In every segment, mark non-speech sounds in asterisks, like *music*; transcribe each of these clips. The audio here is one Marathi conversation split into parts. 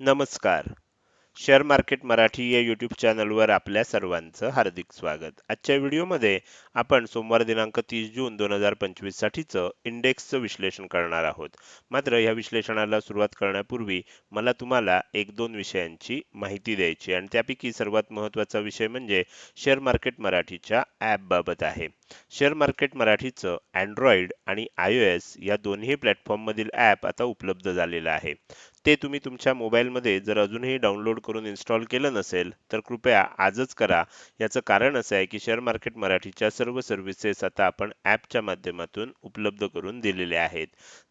नमस्कार. शेअर मार्केट मराठी या यूट्यूब चॅनलवर आपल्या सर्वांचं हार्दिक स्वागत. आजच्या व्हिडिओमध्ये आपण सोमवार दिनांक तीस जून दोन हजार पंचवीस साठीचं इंडेक्सचं विश्लेषण करणार आहोत. मात्र या विश्लेषणाला सुरुवात करण्यापूर्वी मला तुम्हाला एक दोन विषयांची माहिती द्यायची आणि त्यापैकी सर्वात महत्त्वाचा विषय म्हणजे शेअर मार्केट मराठीच्या ॲपबाबत आहे. शेअर मार्केट मराठीचं अँड्रॉइड आणि आय ओ एस या दोन्ही प्लॅटफॉर्ममधील ॲप आता उपलब्ध झालेलं आहे. ते तुम्ही तुमच्या मोबाईलमध्ये जर अजूनही डाउनलोड करून इन्स्टॉल केलं नसेल तर कृपया आजच करा. याचं कारण असं आहे की शेअर मार्केट मराठीच्या सर्व सर्व्हिसेस आता आपण ॲपच्या माध्यमातून उपलब्ध करून दिलेले आहेत.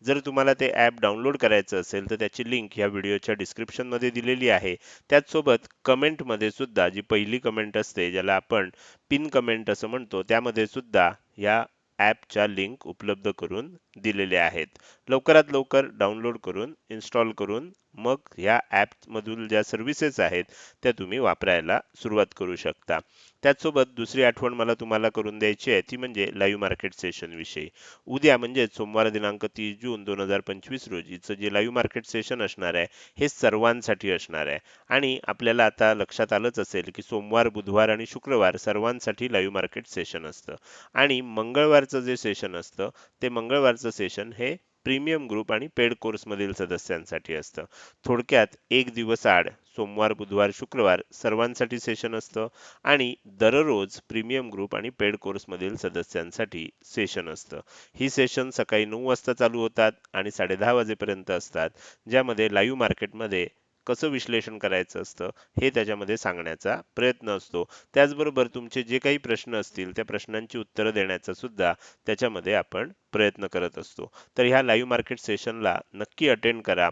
जर तुम्हाला ते ॲप डाउनलोड करायचं असेल तर त्याची लिंक ह्या व्हिडिओच्या डिस्क्रिप्शनमध्ये दिलेली आहे. त्याचसोबत कमेंटमध्ये सुद्धा जी पहिली कमेंट असते ज्याला आपण पिन कमेंट असं म्हणतो त्यामध्ये सुद्धा या ॲपच्या लिंक उपलब्ध करून दिलेल्या आहेत. लवकरात लवकर डाउनलोड करून इन्स्टॉल करून मग ह्या ॲपमधून ज्या सर्व्हिसेस आहेत त्या तुम्ही वापरायला सुरुवात करू शकता. त्याचसोबत दुसरी आठवण मला तुम्हाला करून द्यायची आहे ती म्हणजे लाईव्ह मार्केट सेशन विषयी. उद्या म्हणजे सोमवार दिनांक तीस जून दोन हजार पंचवीस रोजीचं जे लाईव्ह मार्केट सेशन असणार आहे हे सर्वांसाठी असणार आहे. आणि आपल्याला आता लक्षात आलंच असेल की सोमवार बुधवार आणि शुक्रवार सर्वांसाठी लाईव्ह मार्केट सेशन असतं. आणि मंगळवारचं जे सेशन असतं ते मंगळवारचं सेशन हे प्रीमियम ग्रुप आणि पेड कोर्समधील सदस्यांसाठी असतं. थोडक्यात एक दिवस आड सोमवार बुधवार शुक्रवार सर्वांसाठी सेशन असतं आणि दररोज प्रीमियम ग्रुप आणि पेड कोर्समधील सदस्यांसाठी सेशन असतं. ही सेशन सकाळी नऊ वाजता चालू होतात आणि साडेदहा वाजेपर्यंत असतात ज्यामध्ये लाईव्ह मार्केटमध्ये कसं विश्लेषण करायचं असतं हे त्याच्यामध्ये सांगण्याचा प्रयत्न असतो. त्याचबरोबर तुमचे जे काही प्रश्न असतील त्या प्रश्नांची उत्तरं देण्याचा सुद्धा त्याच्यामध्ये आपण प्रयत्न करत असतो. तर ह्या लाईव्ह मार्केट सेशनला नक्की अटेंड करा.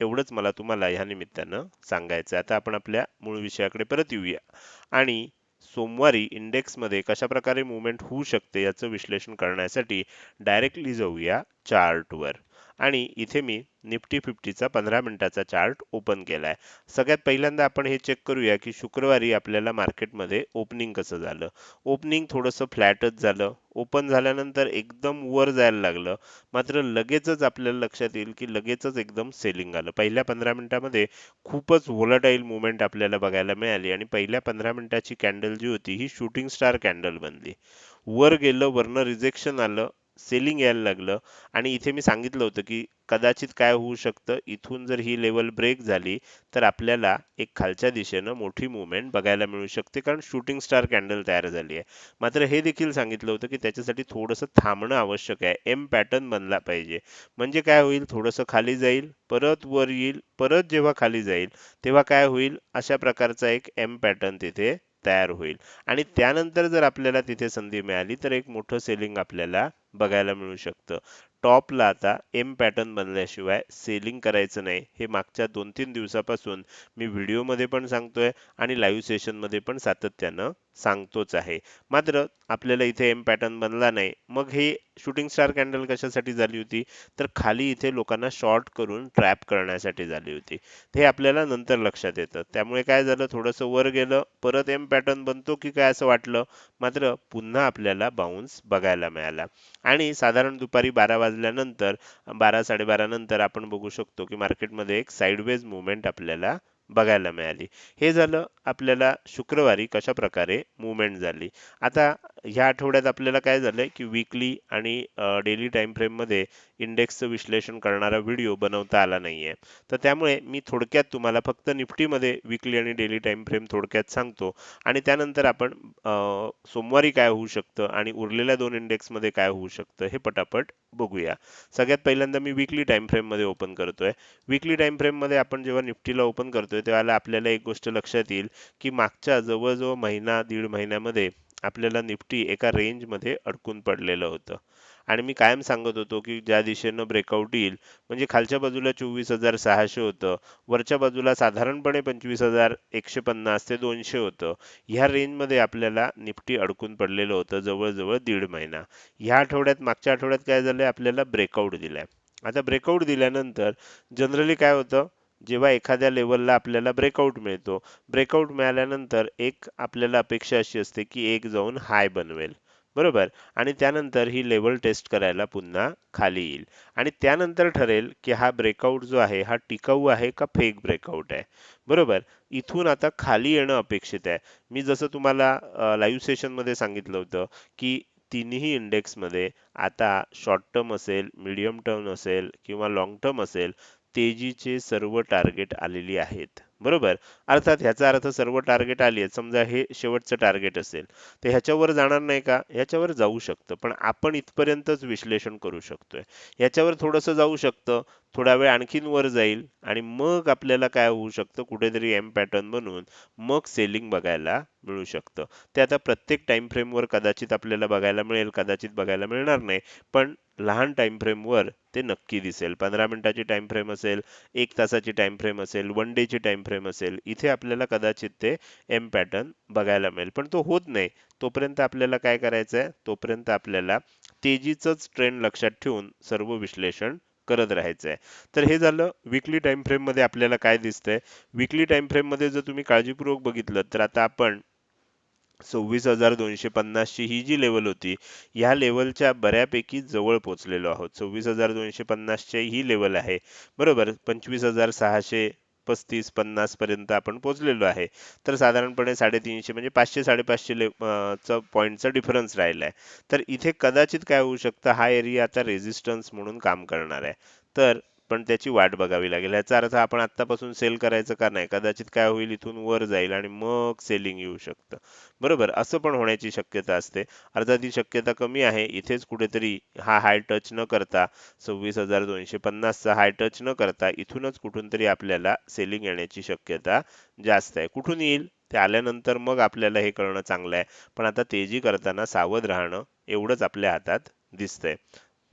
एवढंच मला तुम्हाला ह्या निमित्तानं सांगायचं आता आपण आपल्या मूळ विषयाकडे परत येऊया. आणि सोमवारी इंडेक्समध्ये कशा प्रकारे मुवमेंट होऊ शकते याचं विश्लेषण करण्यासाठी डायरेक्टली जाऊया चार्टवर आणि इथे मी निफ्टी फिफ्टीचा पंधरा मिनिटाचा चार्ट ओपन केला आहे सगळ्यात पहिल्यांदा आपण हे चेक करूया की शुक्रवारी आपल्याला मार्केटमध्ये ओपनिंग कसं झालं? ओपनिंग थोडंसं फ्लॅटच झालं. ओपन झाल्यानंतर एकदम वर जायला लागलं. मात्र लगेचच आपल्याला लक्षात येईल की लगेचच एकदम सेलिंग आलं. पहिल्या पंधरा मिनिटामध्ये खूपच व्होलाटाईल मुवमेंट आपल्याला बघायला मिळाली आणि पहिल्या पंधरा मिनिटाची कॅन्डल जी होती ही शूटिंग स्टार कॅन्डल बनली. वर गेलं वरनं रिजेक्शन आलं. सेलिंग यायला लागलं. आणि इथे मी सांगितलं होतं की कदाचित काय होऊ शकतं इथून जर ही लेवल ब्रेक झाली तर आपल्याला एक खालच्या दिशेनं मोठी मुवमेंट बघायला मिळू शकते कारण शूटिंग स्टार कॅन्डल तयार झाली आहे. मात्र हे देखील सांगितलं होतं की त्याच्यासाठी थोडंसं थांबणं आवश्यक आहे. एम पॅटर्न बनला पाहिजे. म्हणजे काय होईल? थोडंसं खाली जाईल परत वर येईल परत जेव्हा खाली जाईल तेव्हा काय होईल? अशा प्रकारचा एक एम पॅटर्न तिथे तयार होईल. आणि त्यानंतर जर आपल्याला तिथे संधी मिळाली तर एक मोठं सेलिंग आपल्याला बघायला मिळू शकतं. टॉपला आता एम पॅटर्न बनल्याशिवाय सेलिंग करायचं नाही. हे मागच्या दोन तीन दिवसापासून मी व्हिडिओमध्ये पण सांगतोय आणि लाईव्ह सेशनमध्ये पण सातत्यानं सांगतोच आहे. मात्र आपल्याला इथे एम पॅटर्न बनला नाही. मग हे शूटिंग स्टार कॅन्डल कशासाठी झाली होती? तर खाली इथे लोकांना शॉर्ट करून ट्रॅप करण्यासाठी झाली होती. हे आपल्याला नंतर लक्षात येतं. त्यामुळे काय झालं? थोडंसं वर गेलं. परत एम पॅटर्न बनतो की काय असं वाटलं? मात्र पुन्हा आपल्याला बाउन्स बघायला मिळाला. आणि साधारण दुपारी बारा वाजल्यानंतर बारा साडेबारा नंतर आपण बघू शकतो की मार्केटमध्ये एक साईडवेज मुवमेंट आपल्याला बघायला मिळाली. हे झालं आपल्याला शुक्रवारी कशा प्रकारे मुवमेंट झाली. आता ह्या आठवड्यात आपल्याला काय झालं की विकली आणि डेली टाइम फ्रेममध्ये इंडेक्सचं विश्लेषण करणारा व्हिडिओ बनवता आला नाही आहे तर त्यामुळे मी थोडक्यात तुम्हाला फक्त निफ्टीमध्ये विकली आणि डेली टाइम फ्रेम थोडक्यात सांगतो. आणि त्यानंतर आपण सोमवारी काय होऊ शकतं आणि उरलेल्या दोन इंडेक्समध्ये काय होऊ शकतं हे पटापट बघूया. सगळ्यात पहिल्यांदा मी विकली टाइम फ्रेममध्ये ओपन करतोय. विकली टाइम फ्रेममध्ये आपण जेव्हा निफ्टीला ओपन करतोय तेव्हा आपल्याला एक गोष्ट लक्षात येईल की मागच्या जवळजवळ महिना दीड महिन्यामध्ये आपल्याला निफ्टी एका रेंजमध्ये अडकून पडलेलं होतं. आणि मी कायम सांगत होतो की ज्या दिशेनं ब्रेकआउट येईल म्हणजे खालच्या बाजूला चोवीस हजार सहाशे होतं वरच्या बाजूला साधारणपणे पंचवीस हजार एकशे पन्नास ते दोनशे होतं. ह्या रेंजमध्ये आपल्याला निफ्टी अडकून पडलेलं होतं जवळजवळ दीड महिना. ह्या आठवड्यात मागच्या आठवड्यात काय झालंय? आपल्याला ब्रेकआउट दिलाय. आता ब्रेकआउट दिल्यानंतर जनरली काय होतं? जेव्हा एखाद्या लेवलला आपल्याला ब्रेकआउट मिळतो ब्रेकआउट मिळाल्यानंतर एक आपल्याला अपेक्षा अशी असते की एक जाऊन हाय बनवेल. बरोबर? आणि त्यानंतर ही लेवल टेस्ट करायला पुन्हा खाली येईल. आणि त्यानंतर ठरेल की हा ब्रेकआउट जो आहे हा टिकाऊ आहे का फेक ब्रेकआउट आहे? बरोबर? इथून आता खाली येणं अपेक्षित आहे. मी जसं तुम्हाला लाईव्ह सेशनमध्ये सांगितलं होतं की तिन्ही इंडेक्समध्ये आता शॉर्ट टर्म असेल मीडियम टर्म असेल किंवा लॉंग टर्म असेल तेजीचे सर्व टार्गेट आलेली आहेत. बरोबर? अर्थात ह्याचा अर्थ सर्व टार्गेट आली आहेत. समजा हे शेवटचं टार्गेट असेल तर ह्याच्यावर जाणार नाही का? ह्याच्यावर जाऊ शकतं. पण आपण इथपर्यंतच विश्लेषण करू शकतोय. ह्याच्यावर थोडंसं जाऊ शकतं. थोडा वेळ आणखीन वर जाईल आणि मग आपल्याला काय होऊ शकतं? कुठेतरी एम पॅटर्न बनवून मग सेलिंग बघायला मिळू शकतं. ते आता प्रत्येक टाइम फ्रेमवर कदाचित आपल्याला बघायला मिळेल कदाचित बघायला मिळणार नाही. पण लहान टाइम फ्रेमवर ते नक्की दिसेल. पंधरा मिनिटाची टाइम फ्रेम असेल एक तासाची टाइम फ्रेम असेल वन डेची टाइम फ्रेम असेल इथे आपल्याला कदाचित ते एम पॅटर्न बघायला मिळेल. पण तो होत नाही. तोपर्यंत आपल्याला काय करायचं आहे तोपर्यंत आपल्याला तेजीचंच ट्रेंड लक्षात ठेवून सर्व विश्लेषण करत राहायचं आहे तर हे झालं विकली टाइम फ्रेममध्ये आपल्याला काय दिसतंय? विकली टाइम फ्रेममध्ये जर तुम्ही काळजीपूर्वक बघितलं तर आता आपण सव्वीस हजार दोनशे पन्नासची ही जी लेवल होती ह्या लेवलच्या बऱ्यापैकी जवळ पोहोचलेलो आहोत. सव्वीस हजार दोनशे पन्नासच्या ही लेवल आहे. बरोबर? पंचवीस हजार सहाशे पस्तीस पन्नासपर्यंत आपण पोहोचलेलो आहे. तर साधारणपणे साडेतीनशे म्हणजे पाचशे साडेपाचशे ले चा पॉईंटचा डिफरन्स राहिला आहे तर इथे कदाचित काय होऊ शकतं हा एरिया आता रेझिस्टन्स म्हणून काम करणार आहे. तर पण त्याची वाट बघावी लागेल. याचा अर्थ आपण आत्तापासून सेल करायचं का नाही? कदाचित काय होईल इथून वर जाईल आणि मग सेलिंग येऊ शकतं. बरोबर? असं पण होण्याची शक्यता असते. अर्थात ही शक्यता कमी आहे. इथेच कुठेतरी हा हाय टच न करता सव्वीस हजार दोनशे पन्नासचा हाय टच न करता इथूनच कुठून तरी आपल्याला सेलिंग येण्याची शक्यता जास्त आहे. कुठून येईल? ते आल्यानंतर मग आपल्याला हे कळणं चांगलं आहे. पण आता तेजी करताना सावध राहणं एवढंच आपल्या हातात दिसतंय.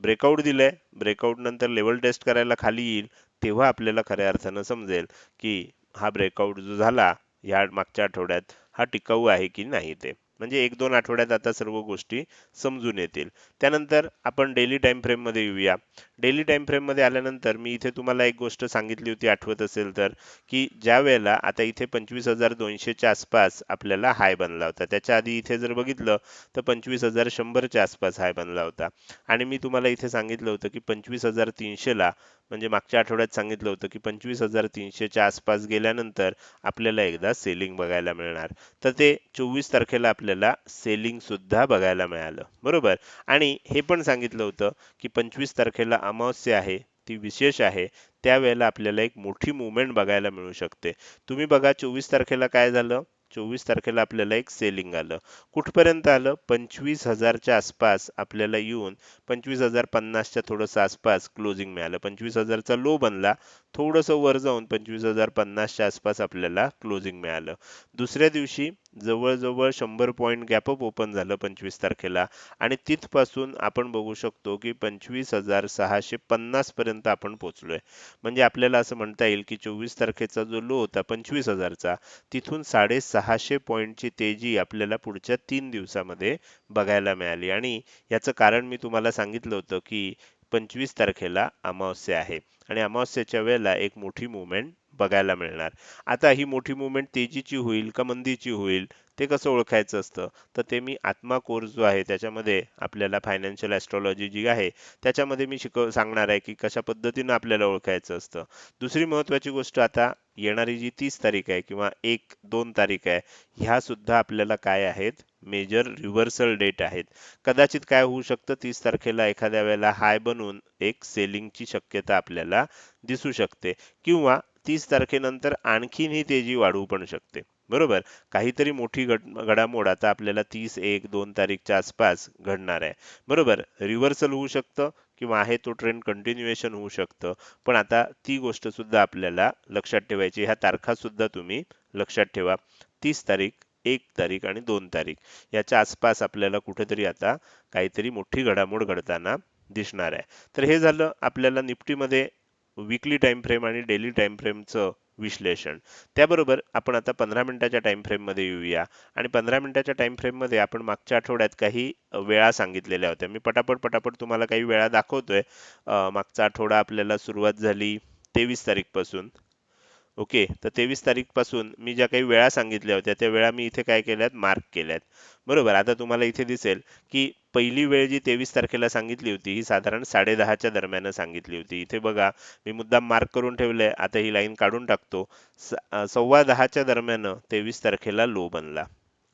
ब्रेकआउट दिलंय. ब्रेकआउट नंतर लेवल टेस्ट करायला खाली येईल तेव्हा आपल्याला खऱ्या अर्थानं समजेल की हा ब्रेकआउट जो झाला ह्या मागच्या आठवड्यात हा टिकाऊ आहे की नाही ते. म्हणजे एक दोन आठवड्यात आता सर्व गोष्टी समजून येतील. त्यानंतर आपण डेली टाइम फ्रेममध्ये येऊया. डेली टाईम फ्रेममध्ये आल्यानंतर मी इथे तुम्हाला एक गोष्ट सांगितली होती आठवत असेल तर की ज्या वेळेला आता इथे पंचवीस हजार दोनशेच्या आसपास आपल्याला हाय बनला होता. त्याच्या आधी इथे जर बघितलं तर पंचवीस हजार शंभरच्या आसपास हाय बनला होता. आणि मी तुम्हाला इथे सांगितलं होतं की पंचवीस हजार तीनशेला म्हणजे मागच्या आठवड्यात सांगितलं होतं की पंचवीस हजार तीनशेच्या आसपास गेल्यानंतर आपल्याला एकदा सेलिंग बघायला मिळणार. तर ते चोवीस तारखेला आपल्याला आपल्याला सेलिंगसुद्धा बघायला मिळालं. बरोबर? आणि हे पण सांगितलं होतं की पंचवीस तारखेला अमावस्या आहे ती विशेष आहे त्यावेळेला आपल्याला एक मोठी मुवमेंट बघायला मिळू शकते. तुम्ही बघा चोवीस तारखेला काय झालं? चोवीस तारखेला आपल्याला एक सेलिंग आलं. कुठपर्यंत आलं? पंचवीस हजारच्या आसपास आपल्याला येऊन पंचवीस हजार पन्नासच्या थोडंसं आसपास क्लोजिंग मिळालं. पंचवीस हजारचा लो बनला. थोडंसं वर जाऊन पंचवीस हजार पन्नासच्या आसपास आपल्याला क्लोजिंग मिळालं. दुसऱ्या दिवशी जवळजवळ शंभर पॉईंट गॅपअप ओपन झालं पंचवीस तारखेला. आणि तिथपासून आपण बघू शकतो की पंचवीस हजार सहाशे पन्नास पर्यंत आपण पोहोचलोय म्हणजे आपल्याला असं म्हणता येईल की चोवीस तारखेचा जो लो होता पंचवीस हजारचा तिथून साडेसहाशे पॉईंटची तेजी आपल्याला पुढच्या तीन दिवसामध्ये बघायला मिळाली. आणि याचं कारण मी तुम्हाला सांगितलं होतं की पंचवीस तारखेला अमावस्या आहे. आणि अमावस्याच्या वेळेला एक मोठी मुवमेंट बघायला मिळणार. आता ही मोठी मुवमेंट तेजीची होईल का मंदीची होईल ते कसं ओळखायचं असतं? तर ते मी आत्मा कोर्स जो आहे त्याच्यामध्ये आपल्याला फायनान्शियल ॲस्ट्रॉलॉजी जी आहे त्याच्यामध्ये मी शिकव सांगणार आहे की कशा पद्धतीनं आपल्याला ओळखायचं असतं. दुसरी महत्त्वाची गोष्ट आता येणारी जी तीस तारीख आहे किंवा एक दोन तारीख आहे ह्या सुद्धा आपल्याला काय आहेत? मेजर रिव्हर्सल डेट आहेत. कदाचित काय होऊ शकतं? तीस तारखेला एखाद्या वेळेला हाय बनून एक सेलिंगची शक्यता आपल्याला दिसू शकते. किंवा तीस तारखेनंतर आणखीन ही तेजी वाढवू पण शकते. बरोबर? काहीतरी मोठी घडामोड आता आपल्याला तीस एक दोन तारीखच्या आसपास घडणार आहे. बरोबर? रिव्हर्सल होऊ शकतं किंवा आहे तो ट्रेंड कंटिन्युएशन होऊ शकतं. पण आता ती गोष्ट सुद्धा आपल्याला लक्षात ठेवायची ह्या तारखा सुद्धा तुम्ही लक्षात ठेवा. तीस तारीख एक तारीख आणि दोन तारीख याच्या आसपास आपल्याला कुठेतरी आता काहीतरी मोठी घडामोड घडताना दिसणार आहे. तर हे झालं आपल्याला निफ्टीमध्ये विकली टाइम फ्रेम आणि डेली टाइम फ्रेमचं विश्लेषण. त्याबरोबर आपण आता पंधरा मिनिटाच्या टाइम फ्रेममध्ये येऊया. आणि पंधरा मिनिटाच्या टाइम फ्रेममध्ये आपण मागच्या आठवड्यात काही वेळा सांगितलेल्या होत्या. मी पटापट पटापट तुम्हाला काही वेळा दाखवतोय. मागचा आठवडा आपल्याला सुरुवात झाली तेवीस तारीखपासून. ओके तर तेवीस तारीखपासून मी ज्या काही वेळा सांगितल्या होत्या त्या वेळा मी इथे काय केल्यात? मार्क केल्यात. बरोबर आता तुम्हाला इथे दिसेल की पहिली वेळ जी तेवीस तारखेला सांगितली होती ही साधारण साडेदहाच्या दरम्यान सांगितली होती. इथे बघा मी मुद्दाम मार्क करून ठेवलंय आता ही लाईन काढून टाकतो. सव्वा दहाच्या दरम्यान तेवीस तारखेला लो बनला.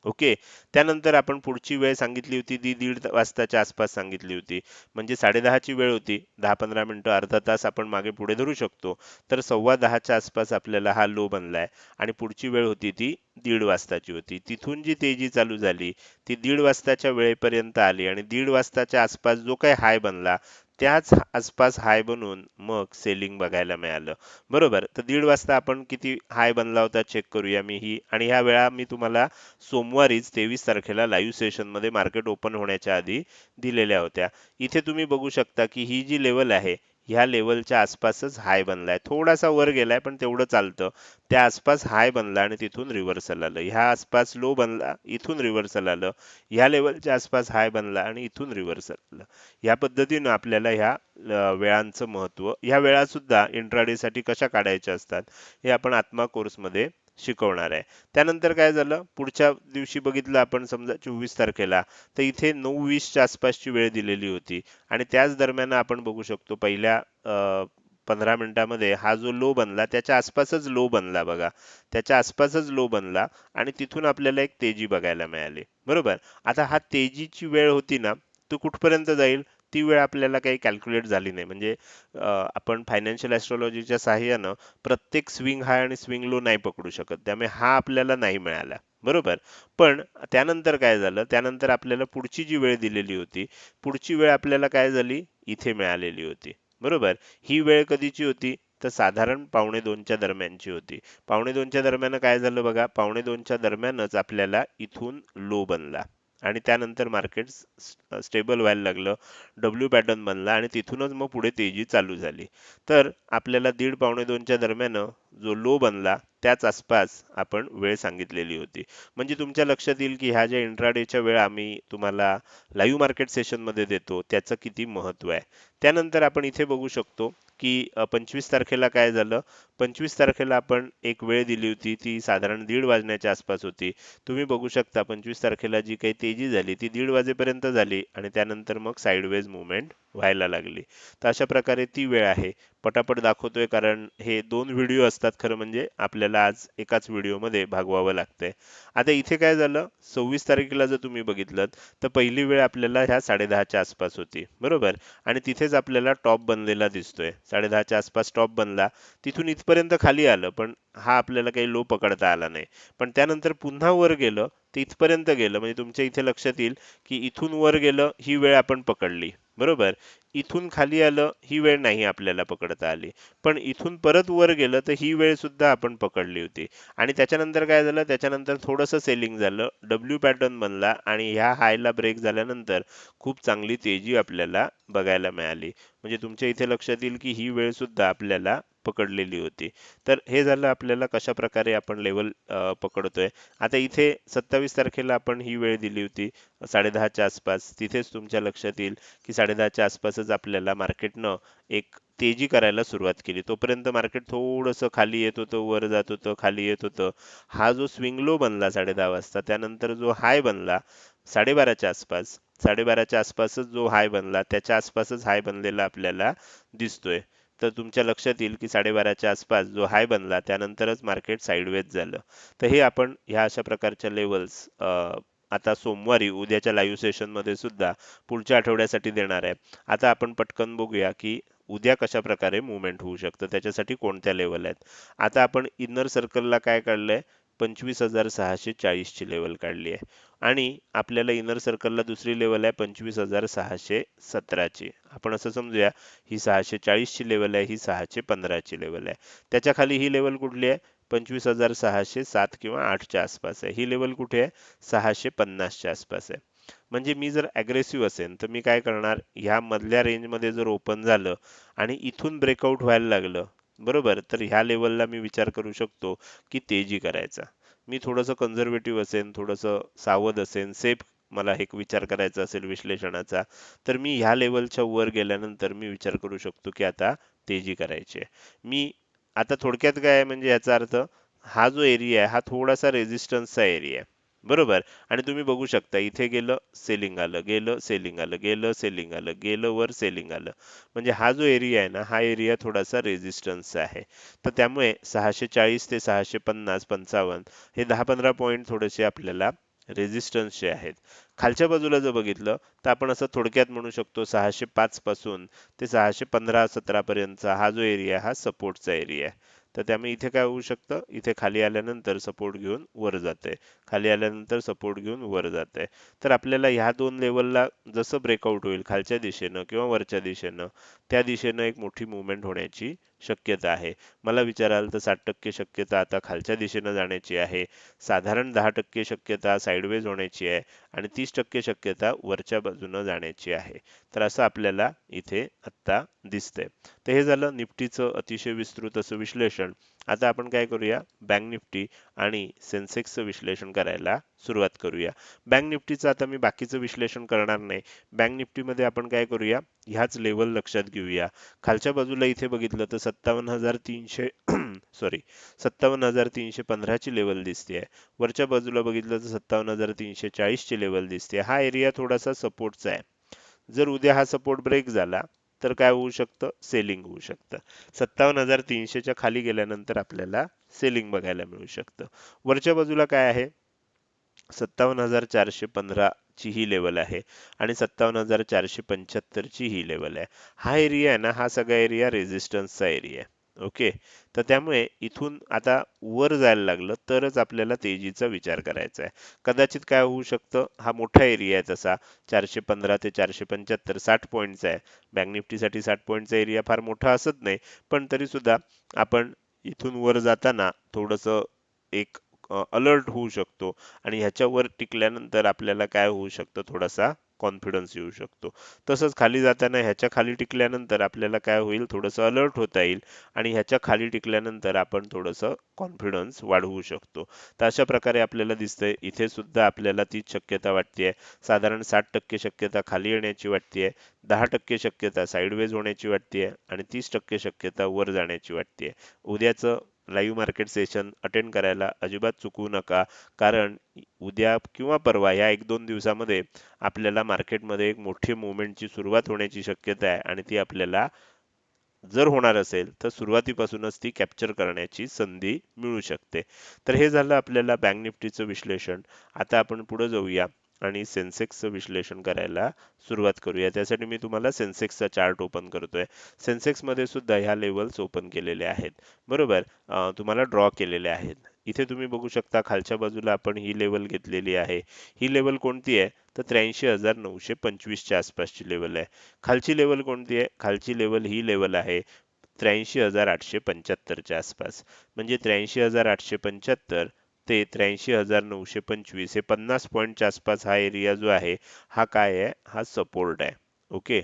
ओके. त्यानंतर आपण पुढची वेळ सांगितली होती ती दीड वाजताच्या आसपास सांगितली होती. म्हणजे साडेदहाची वेळ होती. दहा पंधरा मिनटं अर्धा तास आपण मागे पुढे धरू शकतो. तर सव्वा दहाच्या आसपास आपल्याला हा लो बनलाय. आणि पुढची वेळ होती ती दीड वाजताची होती. तिथून जी तेजी चालू झाली ती दीड वाजताच्या वेळेपर्यंत आली. आणि दीड वाजताच्या आसपास जो काही हाय बनला त्याच आसपास हाय बनून मग सेलिंग बघायला मिळालं. बरोबर? तर दीड वाजता आपण किती हाय बनला होता चेक करूया मी ही. आणि ह्या वेळा मी तुम्हाला सोमवारीच तेवीस तारखेला लाईव्ह सेशनमध्ये मार्केट ओपन होण्याच्या आधी दिलेल्या होत्या. इथे तुम्ही बघू शकता की ही जी लेवल आहे ह्या लेवलच्या आसपासच हाय बनलाय. थोडासा वर गेलाय पण तेवढं चालतं. त्या आसपास हाय बनला आणि तिथून रिव्हर्सल आलं. ह्या आसपास लो बनला इथून रिव्हर्सल आलं. ह्या लेवलच्या आसपास हाय बनला आणि इथून रिव्हर्सल आलं. या पद्धतीनं आपल्याला ह्या वेळांचं महत्त्व ह्या वेळा सुद्धा इंट्राडे साठी कशा काढायच्या असतात हे आपण आत्मा कोर्समध्ये शिकवणार आहे. त्यानंतर काय झालं? पुढच्या दिवशी बघितलं आपण समजा चोवीस तारखेला तर इथे नऊ वीसच्या आसपासची वेळ दिलेली होती. आणि त्याच दरम्यान आपण बघू शकतो पहिल्या पंधरा मिनिटामध्ये हा जो लो बनला त्याच्या आसपासच लो बनला बघा. त्याच्या आसपासच लो बनला आणि तिथून आपल्याला एक तेजी बघायला मिळाली. बरोबर? आता हा तेजीची वेळ होती ना तो कुठपर्यंत जाईल? ती वेळ आपल्याला काही कॅल्क्युलेट झाली नाही. म्हणजे आपण फायनान्शियल ॲस्ट्रॉलॉजीच्या सहाय्यानं प्रत्येक स्विंग हाय आणि स्विंग लो नाही पकडू शकत. त्यामुळे हा आपल्याला नाही मिळाला. बरोबर? पण त्यानंतर काय झालं? त्यानंतर आपल्याला पुढची जी वेळ दिलेली होती पुढची वेळ आपल्याला काय झाली? इथे मिळालेली होती. बरोबर? ही वेळ कधीची होती? तर साधारण पावणे दोनच्या दरम्यानची होती. पावणे दोनच्या दरम्यान काय झालं बघा? पावणे दोनच्या दरम्यानच आपल्याला इथून लो बनला. आणि त्यानंतर मार्केट स्टेबल व्हायला लागलं. डब्ल्यू पॅटर्न बनला आणि तिथूनच मग पुढे तेजी चालू झाली. तर आपल्याला दीड पावणे दोनच्या दरम्यान जो लो बनला त्याच आसपास आपण वेळ सांगितलेली होती. म्हणजे तुमच्या लक्षात येईल की ह्या ज्या इंट्राडेच्या वेळा आम्ही तुम्हाला लाईव्ह मार्केट सेशनमध्ये देतो त्याचं किती महत्त्व आहे. त्यानंतर आपण इथे बघू शकतो की पंचवीस तारखेला काय झालं? पंचवीस तारखेला आपण एक वेळ दिली होती ती साधारण दीड वाजण्याच्या आसपास होती. तुम्ही बघू शकता पंचवीस तारखेला जी काही तेजी झाली ती दीड वाजेपर्यंत झाली आणि त्यानंतर मग साईडवेज मुवमेंट व्हायला लागली. तर अशा प्रकारे ती वेळ आहे. पटापट दाखवतोय कारण हे दोन व्हिडिओ असतात खरं म्हणजे. आपल्याला आज एकाच व्हिडिओमध्ये भागवावं लागतंय. आता इथे काय झालं? सव्वीस तारखेला जर तुम्ही बघितलं तर पहिली वेळ आपल्याला ह्या साडेदहाच्या आसपास होती. बरोबर? आणि तिथेच आपल्याला टॉप बनलेला दिसतोय. साडेदहाच्या आसपास टॉप बनला. तिथून इथपर्यंत खाली आलं पण हा आपल्याला काही लो पकडता आला नाही. पण त्यानंतर पुन्हा वर गेलं ते इथपर्यंत गेलं. म्हणजे तुमच्या इथे लक्षात येईल की इथून वर गेलं ही वेळ आपण पकडली. बरोबर? इथून खाली आलं ही वेळ नाही आपल्याला पकडता आली. पण इथून परत वर गेलं तर ही वेळ सुद्धा आपण पकडली होती. आणि त्याच्यानंतर काय झालं? त्याच्यानंतर थोडंसं सेलिंग झालं. डब्ल्यू पॅटर्न बनला आणि ह्या हायला ब्रेक झाल्यानंतर खूप चांगली तेजी आपल्याला बघायला मिळाली. म्हणजे तुमच्या इथे लक्षात येईल की ही वेळ सुद्धा आपल्याला पकडलेली होती. तर हे झालं आपल्याला कशा प्रकारे आपण लेवल पकडतोय. आता इथे सत्तावीस तारखेला आपण ही वेळ दिली होती साडेदहाच्या आसपास. तिथेच तुमच्या लक्षात येईल की साडेदहाच्या आसपासच आपल्याला मार्केटनं एक तेजी करायला सुरुवात केली. तोपर्यंत मार्केट थोडंसं खाली येत होतं वर जात होतं खाली येत होतं. हा जो स्विंग लो बनला साडेदहा वाजता त्यानंतर जो हाय बनला साडेबाराच्या आसपास साडेबाराच्या आसपासच जो हाय बनला त्याच्या आसपासच हाय बनलेला आपल्याला दिसतोय. तर तुमच्या लक्षात येईल की साडेबाराच्या आसपास जो हाय बनला त्यानंतरच मार्केट साईडवेज झालं. तर हे आपण ह्या अशा प्रकारच्या लेवल्स आता सोमवारी उद्याच्या लाईव्ह सेशनमध्ये सुद्धा पुढच्या आठवड्यासाठी देणार आहे. आता आपण पटकन बघूया की उद्या कशा प्रकारे मुवमेंट होऊ शकतं त्याच्यासाठी कोणत्या लेवल आहेत. आता आपण इनर सर्कलला काय काढलंय? पंचवीस हजार सहाशे चाळीसची लेवल काढली आहे. आणि आपल्याला इनर सर्कलला दुसरी लेवल आहे पंचवीस हजार सहाशे सतराची. आपण असं समजूया ही सहाशे चाळीसची लेवल आहे ही सहाशे पंधराची लेवल आहे. त्याच्याखाली ही लेवल कुठली आहे? पंचवीस हजार सहाशे सात किंवा आठच्या आसपास आहे. ही लेवल कुठे आहे? सहाशे पन्नासच्या आसपास आहे. म्हणजे मी जर ॲग्रेसिव्ह असेल तर मी काय करणार? ह्या मधल्या रेंजमध्ये जर ओपन झालं आणि इथून ब्रेकआउट व्हायला लागलं बरोबर. तर ह्या लेवलला मी विचार करू शकतो की तेजी करायचा. मी थोडंसं कन्झर्वेटिव्ह असेल थोडंसं सावध असेल सेफ मला एक विचार करायचा असेल विश्लेषणाचा तर मी ह्या लेवलच्या वर गेल्यानंतर मी विचार करू शकतो की आता तेजी करायची आहे. मी आता थोडक्यात काय आहे म्हणजे याचा अर्थ हा जो एरिया आहे हा थोडासा रेझिस्टन्सचा एरिया आहे. बरोबर? आणि तुम्ही बघू शकता इथे गेलं सेलिंग आलं गेलं सेलिंग आलं गेलं सेलिंग आलं गेलं वर सेलिंग आलं. म्हणजे हा जो एरिया आहे ना हा एरिया थोडासा रेझिस्टन्स आहे. तर त्यामुळे सहाशे चाळीस ते सहाशे पन्नास पंचावन्न हे दहा पंधरा पॉईंट थोडेसे आपल्याला रेझिस्टन्सचे आहेत. खालच्या बाजूला जर बघितलं तर आपण असं थोडक्यात म्हणू शकतो सहाशे पाच पासून ते सहाशे पंधरा सतरा पर्यंतचा हा जो एरिया हा सपोर्टचा एरिया आहे. तर त्यामुळे इथे काय होऊ शकतं? इथे खाली आल्यानंतर सपोर्ट घेऊन वर जाते. खाली आल्यानंतर सपोर्ट घेऊन वर जाते. तर आपल्याला ह्या दोन लेवलला जसं ब्रेकआउट होईल खालच्या दिशेनं किंवा वरच्या दिशेनं त्या दिशेनं एक मोठी मुवमेंट होण्याची शक्यता आहे. मला विचाराल तर साठ टक्के शक्यता आता खालच्या दिशेनं जाण्याची आहे. साधारण दहा टक्के शक्यता साईडवेज होण्याची आहे आणि तीस टक्के शक्यता वरच्या बाजूनं जाण्याची आहे. तर असं आपल्याला इथे आत्ता दिसतंय. तर हे झालं निफ्टीचं अतिशय विस्तृत असं विश्लेषण. आता आपण काय करूया? बँक निफ्टी आणि सेन्सेक्सचं विश्लेषण करायला सुरुवात करूया. बँक निफ्टीचं आता मी बाकीचं विश्लेषण करणार नाही. बँक निफ्टीमध्ये आपण काय करूया? ह्याच लेवल लक्षात घेऊया. खालच्या बाजूला इथे बघितलं तर सत्तावन्न हजार तीनशे *clears throat* सॉरी सत्तावन्न हजार तीनशे पंधराची लेवल दिसते वरच्या बाजूला बघितलं तर सत्तावन्न हजार तीनशे चाळीसची लेवल दिसते हा एरिया थोडासा सपोर्टचा आहे. जर उद्या हा सपोर्ट ब्रेक झाला तर काय होऊ शकतं? सेलिंग होऊ शकतं. सत्तावन्न हजार तीनशेच्या खाली गेल्यानंतर आपल्याला सेलिंग बघायला मिळू शकतं. वरच्या बाजूला काय आहे? सत्तावन्न हजार चारशे पंधरा ची ही लेवल आहे आणि सत्तावन्न हजार चारशे पंच्याहत्तर ची ही लेवल आहे. हा एरिया आहे ना हा सगळा एरिया रेझिस्टन्सचा एरिया आहे. ओके. तर त्यामुळे इथून आता वर जायला लागलं तरच आपल्याला तेजीचा विचार करायचा आहे. कदाचित काय होऊ शकतं? हा मोठा एरिया आहे तसा. चारशे पंधरा ते चारशे पंच्याहत्तर साठ पॉईंटचा आहे. बँक निफ्टीसाठी साठ पॉईंटचा एरिया फार मोठा असत नाही पण तरी सुद्धा आपण इथून वर जाताना थोडंसं एक अलर्ट होऊ शकतो. आणि ह्याच्यावर टिकल्यानंतर आपल्याला काय होऊ शकतं? थोडासा कॉन्फिडन्स येऊ शकतो. तसंच खाली जाताना ह्याच्या खाली टिकल्यानंतर आपल्याला काय होईल? थोडंसं अलर्ट होता येईल आणि ह्याच्या खाली टिकल्यानंतर आपण थोडंसं कॉन्फिडन्स वाढवू शकतो. तर अशा प्रकारे आपल्याला दिसतंय. इथे सुद्धा आपल्याला तीच शक्यता वाटते साधारण साठ टक्के शक्यता खाली येण्याची वाटते दहा टक्के शक्यता साईडवेज होण्याची वाटते आणि तीस टक्के शक्यता वर जाण्याची वाटते उद्याचं लाईव्ह मार्केट सेशन अटेंड करायला अजिबात चुकवू नका. कारण उद्या किंवा परवा या एक दोन दिवसामध्ये आपल्याला मार्केटमध्ये एक मोठी मुवमेंटची सुरुवात होण्याची शक्यता आहे आणि ती आपल्याला जर होणार असेल तर सुरुवातीपासूनच ती कॅप्चर करण्याची संधी मिळू शकते. तर हे झालं आपल्याला बँक निफ्टीचं विश्लेषण. आता आपण पुढे जाऊया. आणि सेन्सेक्सचं विश्लेषण करायला सुरुवात करूया. त्यासाठी मी तुम्हाला सेन्सेक्सचा चार्ट ओपन करतोय. सेन्सेक्समध्ये सुद्धा ह्या लेवल्स ओपन केलेले आहेत. बरोबर? तुम्हाला ड्रॉ केलेले आहेत. इथे तुम्ही बघू शकता खालच्या बाजूला आपण ही लेवल घेतलेली आहे. ही लेवल कोणती आहे? तर त्र्याऐंशी हजार नऊशे पंचवीसच्या आसपासची लेवल आहे. खालची लेवल कोणती आहे? खालची लेवल ही लेवल आहे त्र्याऐंशी हजार आठशे पंच्याहत्तरच्या आसपास. म्हणजे त्र्याऐंशी हजार आठशे पंच्याहत्तर ते त्र्याऐंशी हजार नऊशे पंचवीस. हे पन्नास पॉईंटच्या आसपास हा एरिया जो आहे हा काय आहे? हा सपोर्ट आहे. ओके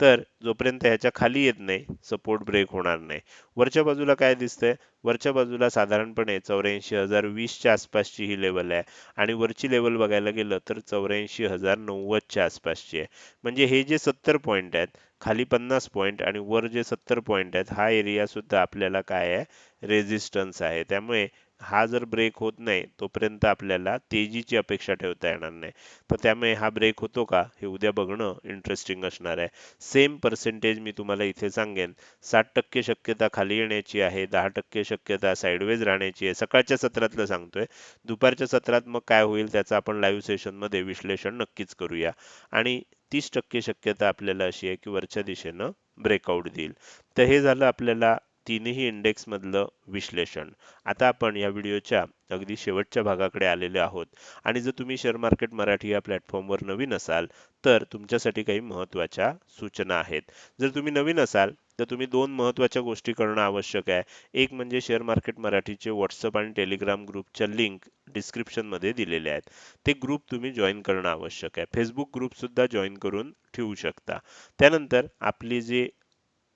तर जोपर्यंत ह्याच्या खाली येत नाही सपोर्ट ब्रेक होणार नाही. वरच्या बाजूला काय दिसतंय? वरच्या बाजूला साधारणपणे चौऱ्याऐंशी हजार वीसच्या आसपासची ही लेवल आहे. आणि वरची लेवल बघायला गेलं तर चौऱ्याऐंशी हजार नव्वदच्या आसपासची आहे. म्हणजे हे जे सत्तर पॉईंट आहेत खाली पन्नास पॉईंट आणि वर जे सत्तर पॉईंट आहेत हा एरिया सुद्धा आपल्याला काय आहे? रेझिस्टन्स आहे. त्यामुळे हा जर ब्रेक होत नाही तोपर्यंत आपल्याला तेजीची अपेक्षा ठेवता येणार नाही. तर त्यामुळे हा ब्रेक होतो का? हे उद्या बघणं इंटरेस्टिंग असणार आहे. सेम पर्सेंटेज मी तुम्हाला इथे सांगेन. साठ टक्के शक्यता खाली येण्याची आहे दहा टक्के शक्यता साईडवेज राहण्याची आहे. सकाळच्या सत्रातलं सांगतोय. दुपारच्या सत्रात मग काय होईल त्याचं आपण लाईव्ह सेशनमध्ये विश्लेषण नक्कीच करूया. आणि तीस टक्के शक्यता आपल्याला अशी आहे की वरच्या दिशेनं ब्रेकआउट देईल. तर हे झालं आपल्याला तिन्ही इंडेक्समधलं विश्लेषण. आता आपण या व्हिडिओच्या अगदी शेवटच्या भागाकडे आलेले आहोत. आणि जर तुम्ही शेअर मार्केट मराठी या प्लॅटफॉर्मवर नवीन असाल तर तुमच्यासाठी काही महत्त्वाच्या सूचना आहेत. जर तुम्ही नवीन असाल तर तुम्ही दोन महत्त्वाच्या गोष्टी करणं आवश्यक आहे. एक म्हणजे शेअर मार्केट मराठीचे व्हॉट्सअप आणि टेलिग्राम ग्रुपच्या लिंक डिस्क्रिप्शनमध्ये दिलेले आहेत. ते ग्रुप तुम्ही जॉईन करणं आवश्यक आहे. फेसबुक ग्रुपसुद्धा जॉईन करून ठेवू शकता. त्यानंतर आपली जी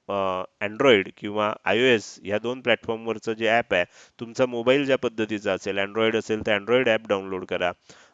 अँड्रॉइड किंवा आय ओ एस या दोन प्लॅटफॉर्मवरचं जे ॲप आहे तुमचा मोबाईल ज्या पद्धतीचा असेल अँड्रॉइड असेल तर अँड्रॉइड ॲप डाउनलोड करा.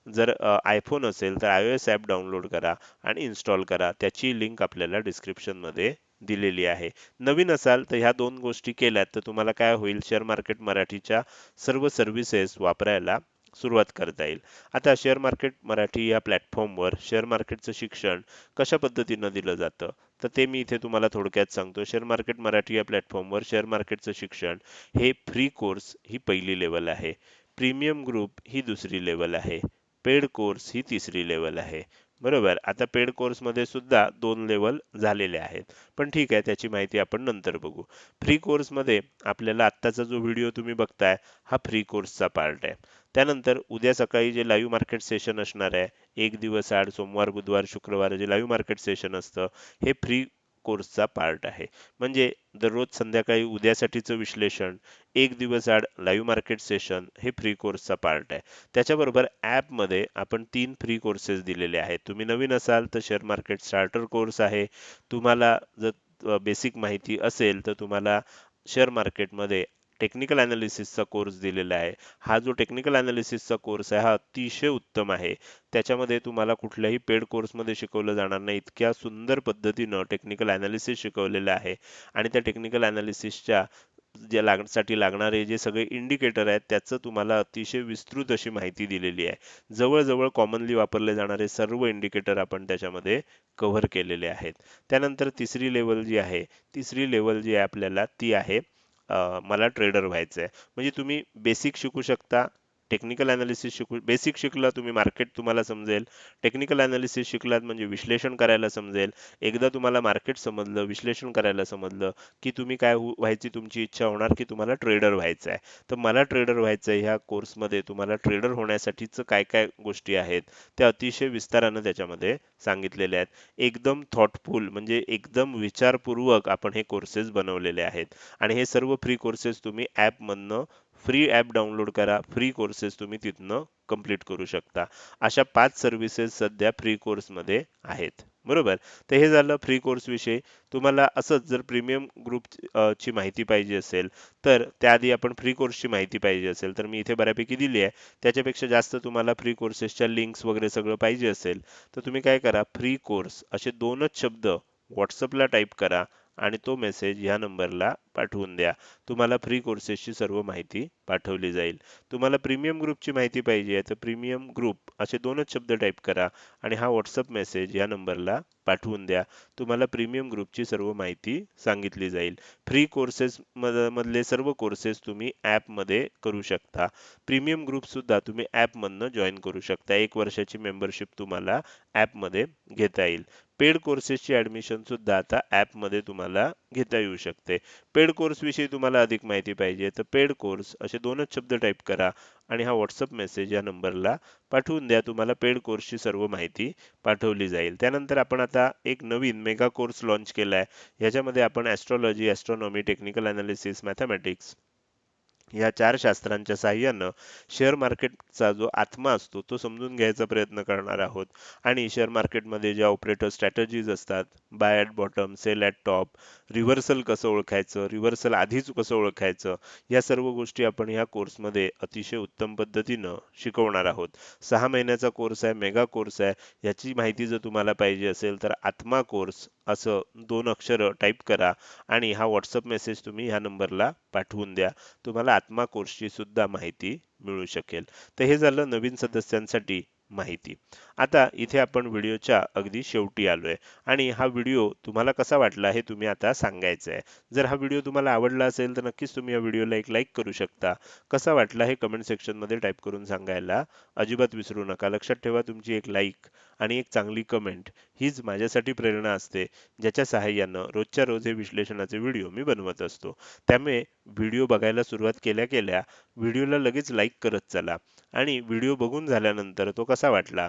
जर आयफोन असेल तर I O S app download करा आणि इन्स्टॉल करा. त्याची लिंक आपल्याला डिस्क्रिप्शनमध्ये दिलेली आहे. नवीन असाल तर ह्या दोन गोष्टी केल्यात तर तुम्हाला काय होईल? शेअर मार्केट मराठीच्या सर्व सर्व्हिसेस वापरायला सुरुवात करता येईल. आता शेअर मार्केट मराठी या प्लॅटफॉर्मवर शेअर मार्केटचं शिक्षण कशा पद्धतीनं दिलं जातं? तर ते मी इथे तुम्हाला थोडक्यात सांगतो. शेअर मार्केट मराठी या प्लॅटफॉर्मवर शेअर मार्केटचं शिक्षण हे फ्री कोर्स ही पहिली लेवल आहे. प्रीमियम ग्रुप ही दुसरी लेवल आहे. पेड कोर्स ही तिसरी लेवल आहे. बरोबर? आता पेड कोर्समध्ये सुद्धा दोन लेवल झालेले आहेत. पण ठीक आहे त्याची माहिती आपण नंतर बघू. फ्री कोर्समध्ये आपल्याला आत्ताचा जो व्हिडिओ तुम्ही बघताय हा फ्री कोर्सचा पार्ट आहे. त्यानंतर उद्या सकाळी जे लाईव्ह मार्केट सेशन असणार आहे एक दिवस आड सोमवार बुधवार शुक्रवार जे लाईव्ह मार्केट सेशन असतं हे फ्री कोर्सचा पार्ट आहे. म्हणजे दररोज संध्याकाळी उद्यासाठीचं विश्लेषण एक दिवस आड लाईव्ह मार्केट सेशन हे फ्री कोर्सचा पार्ट आहे. त्याच्याबरोबर ॲपमध्ये आपण तीन फ्री कोर्सेस दिलेले आहेत. तुम्ही नवीन असाल तर शेअर मार्केट स्टार्टर कोर्स आहे. तुम्हाला जर बेसिक माहिती असेल तर तुम्हाला शेअर मार्केटमध्ये टेक्निकल ॲनालिसिसचा कोर्स दिलेला आहे. हा जो टेक्निकल ॲनालिसिसचा कोर्स आहे हा अतिशय उत्तम आहे. त्याच्यामध्ये तुम्हाला कुठल्याही पेड कोर्समध्ये शिकवलं जाणार नाही. इतक्या सुंदर पद्धतीनं टेक्निकल ॲनालिसिस शिकवलेलं आहे. आणि त्या टेक्निकल ॲनालिसिसच्या जे लागण्यासाठी लागणारे जे सगळे इंडिकेटर आहेत त्याचं तुम्हाला अतिशय विस्तृत अशी माहिती दिलेली आहे. जवळजवळ कॉमनली वापरले जाणारे सर्व इंडिकेटर आपण त्याच्यामध्ये कव्हर केलेले आहेत. त्यानंतर तिसरी लेवल जी आहे तिसरी लेवल जी आहे आपल्याला ती आहे मला ट्रेडर व्हायचं आहे म्हणजे तुम्ही बेसिक शिकू शकता. टेक्निकल अनालिसिस शिकू बेसिक शिकला तुम्ही मार्केट तुम्हाला समजेल. टेक्निकल अनालिसिस शिकलात म्हणजे विश्लेषण करायला समजेल. एकदा तुम्हाला मार्केट समजलं विश्लेषण करायला समजलं की तुम्ही काय व्हायची तुमची इच्छा होणार की तुम्हाला ट्रेडर व्हायचं आहे तर मला ट्रेडर व्हायचं आहे ह्या कोर्समध्ये तुम्हाला ट्रेडर होण्यासाठीचं काय काय गोष्टी आहेत त्या अतिशय विस्तारानं त्याच्यामध्ये सांगितलेल्या आहेत. एकदम थॉटफुल म्हणजे एकदम विचारपूर्वक आपण हे कोर्सेस बनवलेले आहेत. आणि हे सर्व फ्री कोर्सेस तुम्ही ॲपमधनं फ्री ॲप डाउनलोड करा. फ्री कोर्सेस तुम्ही तिथनं कंप्लीट करू शकता. अशा पाच सर्व्हिसेस सध्या फ्री कोर्समध्ये आहेत. बरोबर? तर हे झालं फ्री कोर्सविषयी तुम्हाला असंच जर प्रीमियम ग्रुप ची माहिती पाहिजे असेल तर त्याआधी आपण फ्री कोर्सची माहिती पाहिजे असेल तर मी इथे बऱ्यापैकी दिली आहे. त्याच्यापेक्षा जास्त तुम्हाला फ्री कोर्सेसच्या लिंक्स वगैरे सगळं पाहिजे असेल तर तुम्ही काय करा फ्री कोर्स असे दोनच शब्द व्हॉट्सअपला टाईप करा. आणि तो मेसेज ह्या नंबरला पाठवून द्या. तुम्हाला फ्री कोर्सेसची सर्व माहिती पाठवली जाईल. तुम्हाला प्रीमियम ग्रुपची माहिती पाहिजे तर प्रीमियम ग्रुप असे दोनच शब्द टाईप करा आणि हा व्हॉट्सअप मेसेज या नंबरला पाठवून द्या. तुम्हाला प्रीमियम ग्रुपची सर्व माहिती सांगितली जाईल. फ्री कोर्सेस मधले सर्व कोर्सेस तुम्ही ॲपमध्ये करू शकता. प्रीमियम ग्रुप सुद्धा तुम्ही ॲपमधनं जॉईन करू शकता. एक वर्षाची मेंबरशिप तुम्हाला ॲपमध्ये घेता येईल. पेड कोर्सेसची ऍडमिशन सुद्धा आता ॲपमध्ये तुम्हाला घेता येऊ शकते. पेड कोर्स विषयी तुम्हाला अधिक माहिती पाहिजे तर पेड कोर्स असे दोनच शब्द टाईप करा आणि हा व्हॉट्सअप मेसेज या नंबरला पाठवून द्या. तुम्हाला पेड कोर्सची सर्व माहिती पाठवली जाईल. त्यानंतर आपण आता एक नवीन मेगा कोर्स लॉन्च केला आहे ह्याच्यामध्ये आपण astrology astronomy technical analysis mathematics या चार शास्त्रांच्या साह्यानं शेअर मार्केटचा जो आत्मा असतो तो समजून घ्यायचा प्रयत्न करणार आहोत. आणि शेअर मार्केटमध्ये ज्या ऑपरेटर स्ट्रॅटजीज असतात buy at bottom sell at top reversal कसं ओळखायचं रिव्हर्सल आधीच कसं ओळखायचं या सर्व गोष्टी आपण ह्या कोर्समध्ये अतिशय उत्तम पद्धतीनं शिकवणार आहोत. सहा महिन्याचा कोर्स आहे मेगा कोर्स आहे याची माहिती जर तुम्हाला पाहिजे असेल तर आत्मा कोर्स असं दोन अक्षर टाईप करा आणि हा व्हॉट्सअप मेसेज तुम्ही ह्या नंबरला पाठवून द्या. तुम्हाला आत्मा कोर्सची सुद्धा माहिती मिळू शकेल. तर हे झालं नवीन सदस्यांसाठी माहिती. आता इथे आपण व्हिडिओच्या अगदी शेवटी आलोय. आणि हा व्हिडिओ तुम्हाला कसा वाटला हे तुम्ही आता सांगायचं आहे जर हा व्हिडिओ तुम्हाला आवडला असेल तर नक्कीच तुम्ही या व्हिडिओला एक लाईक करू शकता. कसा वाटला हे कमेंट सेक्शनमध्ये टाईप करून सांगायला अजिबात विसरू नका. लक्षात ठेवा तुमची एक लाईक आणि एक चांगली कमेंट हीच माझ्यासाठी प्रेरणा असते ज्याच्या सहाय्यानं रोजच्या रोज हे विश्लेषणाचे व्हिडिओ मी बनवत असतो. त्यामुळे व्हिडिओ बघायला सुरुवात केल्या केल्या व्हिडिओला लगेच लाईक करत चला. आणि व्हिडिओ बघून झाल्यानंतर तो कसा वाटला?